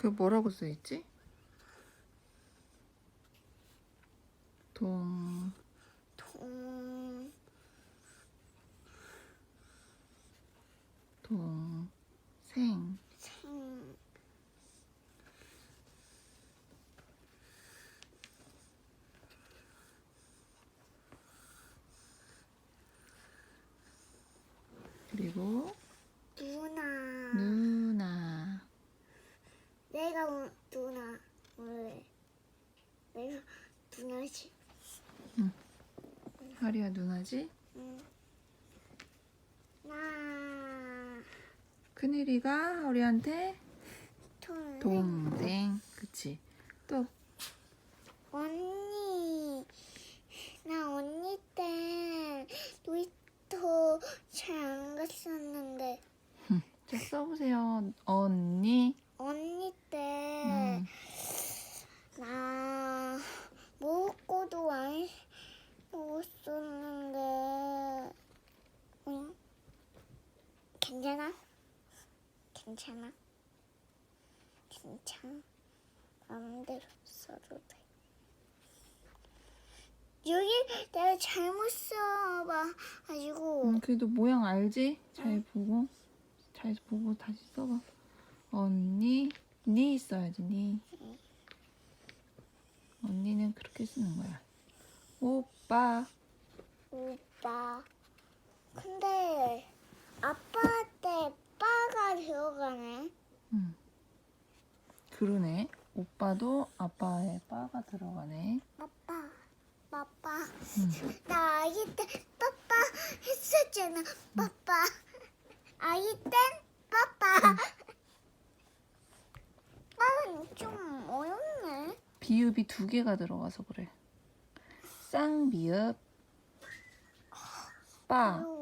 그 뭐라고 써있지? 동. 동, 동 생. 생, 그리고 누나. 누나 내가 오- 누나. 왜? 내가 누나지. 하리야 누나지? 응. 나. 큰일이가 하리한테 동. 동생 그치 또 언니. 나 언니 때 놀이터 잘 안 갔었는데. 자 써보세요 언니 언니 때. 음, 나 먹고도 안 먹었었는데 응? 괜찮아? 괜찮아? 괜찮아? 마음대로 써도 돼 여기 내가 잘못 써봐가지고 음, 그래도 모양 알지? 잘 응. 보고 잘 보고 다시 써봐 언니 니 써야지 니 언니는 그렇게 쓰는 거야 오빠 오빠 근데 아빠한테 빠가 들어가네 응. 그러네 오빠도 아빠의 빠가 들어가네 아빠, 아빠. 응. 나 아기 때 빠빠 했었잖아. 빠빠. 아기 땐 빠빠. 빠는 좀 어렵네. 비읍이 두 개가 들어가서 그래 쌍비읍 빠 어려워.